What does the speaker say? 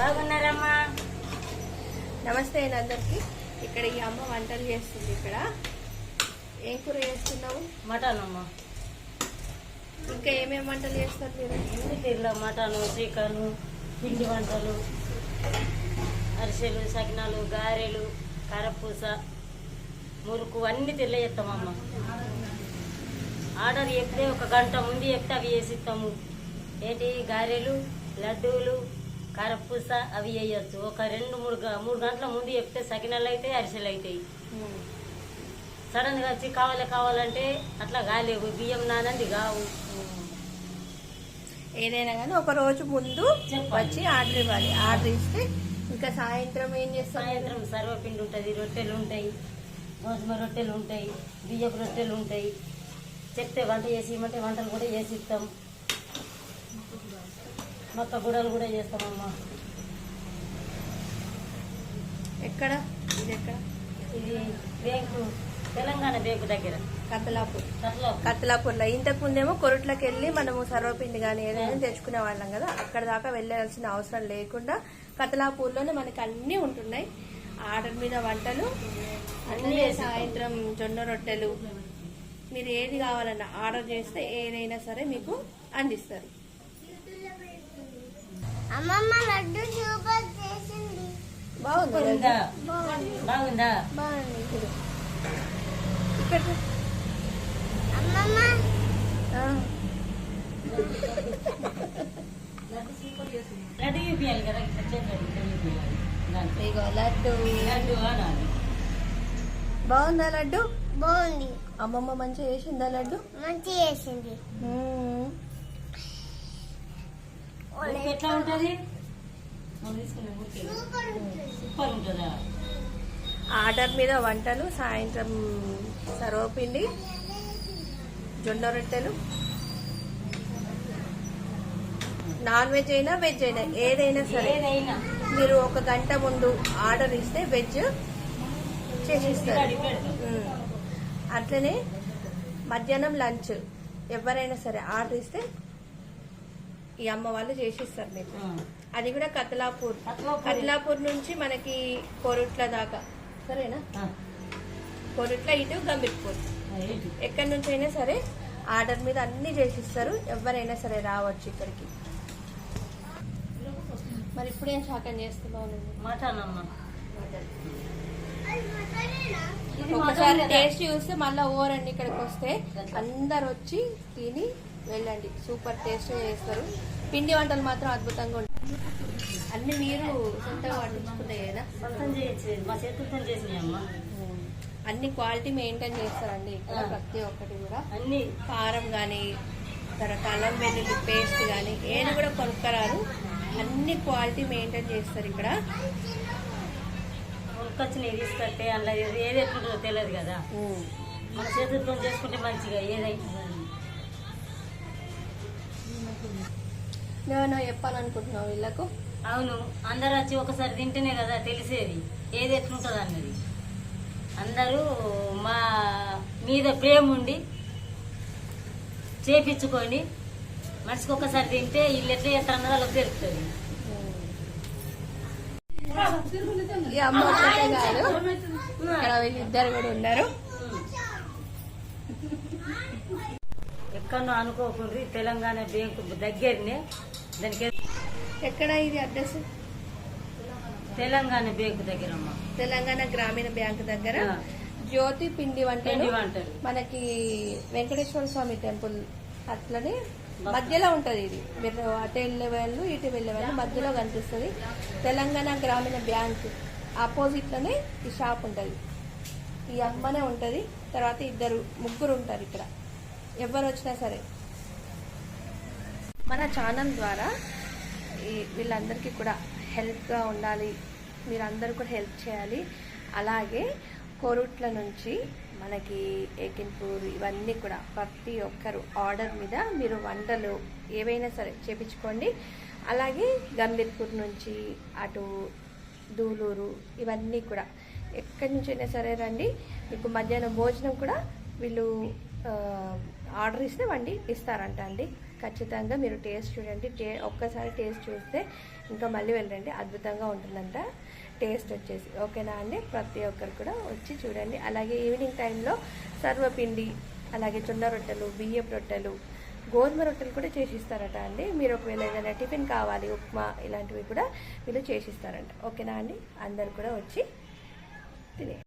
బాగున్నారమ్మా. నమస్తే అండి అందరికి. ఇక్కడ ఈ అమ్మ వంటలు చేస్తుంది ఇక్కడ. ఏం కూర చేస్తున్నావు? మటన్ అమ్మా ఇంకా ఏమేమి వంటలు చేస్తారు మీరు? ఎన్ని తీరులో మటన్ చికెన్ పిండి వంటలు అరిసెలు సకినాలు గారెలు కారపూస మురుకు అన్ని తెల్ల చేస్తామమ్మా. ఆర్డర్ చెప్తే ఒక గంట ముందు చెప్తే అవి వేసి ఇస్తాము. ఏంటి? గారెలు లడ్డూలు కారపూస అవి వేయచ్చు ఒక రెండు మూడు మూడు గంటల ముందు చెప్తే సకినాలు అవుతాయి అరిసెలు అవుతాయి సడన్గా వచ్చి కావాలి కావాలంటే అట్లా కాలేవు. బియ్యం నానంది కావు. ఏదైనా కానీ ఒక రోజు ముందు. వచ్చి ఆర్డర్ ఇవ్వాలి. ఆర్డర్ ఇస్తే ఇంకా సాయంత్రం ఏం చేస్తాం? సాయంత్రం సర్వపిండి ఉంటుంది రొట్టెలు ఉంటాయి. గోధుమ రొట్టెలు ఉంటాయి బియ్యపు రొట్టెలు ఉంటాయి. చెప్తే వంట చేసి ఇవ్వమంటే వంటలు కూడా చేసి ఇస్తాం. మొక్క గుడలు కూడా చేస్తామమ్మా. ఎక్కడ? ఇది ఎక్కడ? ఇది బ్యాంకు తెలంగాణ బ్యాంకు దగ్గర. కతలాపూర్ అట్లా కతలాపూర్లో ఇంతకు ముందేమో కొరట్లకి వెళ్ళి మనము సర్వపిండి కానీ ఏదైనా తెచ్చుకునే వాళ్ళం కదా. అక్కడ దాకా వెళ్ళాల్సిన అవసరం లేకుండా కతలాపూర్లోనే మనకి అన్నీ ఉంటున్నాయి. ఆర్డర్ మీద వంటలు అన్నీ సాయంత్రం జొన్న రొట్టెలు. మీరు ఏది కావాలన్నా ఆర్డర్ చేస్తే ఏదైనా సరే మీకు అందిస్తారు. అమ్మమ్మ లడ్డు సూపర్ చేసింది. బాగుంది బాగుంది? ఇక్కడ అమ్మమ్మ. ఆ, లడ్డు చూపించాలి కదా ఇట్లా చేతులు ఇట్లా చూపించాలి దాంట్లో. ఇగో లడ్డు. లడ్డు అనాలి బాగుందా లడ్డు? బాగుంది. అమ్మమ్మ మంచిగా చేసిందా లడ్డు? మంచి చేసింది. ఎట్లా ఉంటుంది? సూపర్ ఉంటుంది. సూపర్ ఉంటుందా? ఆర్డర్ మీద వంటలు సాయంత్రం సర్వపిండి జొన్న రొట్టెలు. నాన్ వెజ్ అయినా వెజ్ అయినా ఏదైనా సరే. మీరు ఒక గంట ముందు ఆర్డర్ ఇస్తే వెజ్ చేసిస్తారు. అట్లనే మధ్యాహ్నం లంచ్ ఎవరైనా సరే ఆర్డర్ ఇస్తే ఈ అమ్మ వాళ్ళు చేసిస్తారు మీకు. అది కూడా కతలాపూర్ కతలాపూర్. నుంచి మనకి కోరుట్ల దాకా సరేనా. కోరుట్ల ఇటు గంభీర్పూర్? ఎక్కడి నుంచి అయినా సరే ఆర్డర్ మీద అన్ని చేసిస్తారు ఎవరైనా సరే రావచ్చు ఇక్కడికి మరి ఇప్పుడు ఏం శాఖం చేస్తున్నావు మటన్ అమ్మ ఒకసారి? టేస్ట్ చూస్తే మళ్ళీ ఓరండి ఇక్కడికి వస్తే అందరు వచ్చి తిని వెళ్ళండి. సూపర్ టేస్ట్ చేస్తారు. పిండి వంటలు మాత్రం అద్భుతంగా ఉంటాయి. అన్ని మీరు సొంతంగా కదా? అన్ని క్వాలిటీ మెయింటైన్ చేస్తారండి ఇక్కడ. ప్రతి ఒక్కటి కూడా. అన్ని. కారం కానీ తర్వాత అల్లం వెల్లుల్లి పేస్ట్ కానీ ఏది కూడా కొనుక్కరారు అన్ని క్వాలిటీ మెయింటైన్ చేస్తారు ఇక్కడ. కొనుక్కొచ్చినవి తీసుకొస్తే అందులో ఏది ఎట్లుంటుందో తెలియదు కదా. మన చేతులతో చేసుకుంటే మంచిగా ఏదైనా నేను చెప్పాలనుకుంటున్నావు వీళ్ళకు? అవును అందరు వచ్చి ఒకసారి తింటేనే కదా తెలిసేది. ఏది ఎట్లుంటుంది అన్నది. అందరూ మా మీద ప్రేమ ఉండి చేపించుకొని మనిషికి ఒకసారి తింటే వీళ్ళు ఎట్లా చేస్తారన్నది వాళ్ళకి తెలుస్తుంది. ఈ అమ్మ ఒక్కటే కాదు. ఇక్కడ వీళ్ళిద్దరు కూడా ఉన్నారు. ఎక్కడో అనుకోకుండా తెలంగాణ బ్యాంకు దగ్గరనే దానికి ఎక్కడ ఇది అడ్రస్? తెలంగాణ బ్యాంకు దగ్గర అమ్మ తెలంగాణ గ్రామీణ బ్యాంక్ దగ్గర. జ్యోతి పిండి వంటలు. పిండి వంటలు. మనకి వెంకటేశ్వర స్వామి టెంపుల్ అట్లనే మధ్యలో ఉంటది ఇది. మీరు అటు వెళ్ళే వాళ్ళు ఇటు వెళ్ళే వాళ్ళు మధ్యలో కనిపిస్తుంది. తెలంగాణ గ్రామీణ బ్యాంక్ ఆపోజిట్లోనే ఈ షాప్ ఉంటది. ఈ అమ్మనే ఉంటది. తర్వాత ఇద్దరు ముగ్గురు ఉంటారు ఇక్కడ. ఎవరు వచ్చినా సరే. మన ఛానల్ ద్వారా ఈ వీళ్ళందరికీ కూడా హెల్ప్గా ఉండాలి మీరందరూ కూడా హెల్ప్ చేయాలి. అలాగే కోరుట్ల నుంచి మనకి ఏకిన్పూర్ ఇవన్నీ కూడా ప్రతి ఒక్కరు ఆర్డర్ మీద మీరు వంటలు ఏవైనా సరే చేపించుకోండి. అలాగే గంభీర్పూర్ నుంచి అటు దూలూరు ఇవన్నీ కూడా ఎక్కడి నుంచి అయినా సరే రండి. మీకు మధ్యాహ్నం భోజనం కూడా వీళ్ళు ఆర్డర్ ఇస్తే వండి ఇస్తారంట అండి. ఖచ్చితంగా మీరు టేస్ట్ చూడండి. టే ఒక్కసారి టేస్ట్ చూస్తే ఇంకా మళ్ళీ వెళ్ళండి. అద్భుతంగా ఉంటుందంట. టేస్ట్ వచ్చేసి. ఓకేనా అండి? ప్రతి ఒక్కరు కూడా వచ్చి చూడండి. అలాగే ఈవినింగ్ టైంలో సర్వపిండి అలాగే జొన్న రొట్టెలు బియ్యం రొట్టెలు గోధుమ రొట్టెలు కూడా చేసిస్తారట అండి. మీరు ఒకవేళ ఏదైనా టిఫిన్ కావాలి ఉప్మా ఇలాంటివి కూడా వీళ్ళు చేసిస్తారంట. ఓకేనా అండి? అందరు కూడా వచ్చి తినే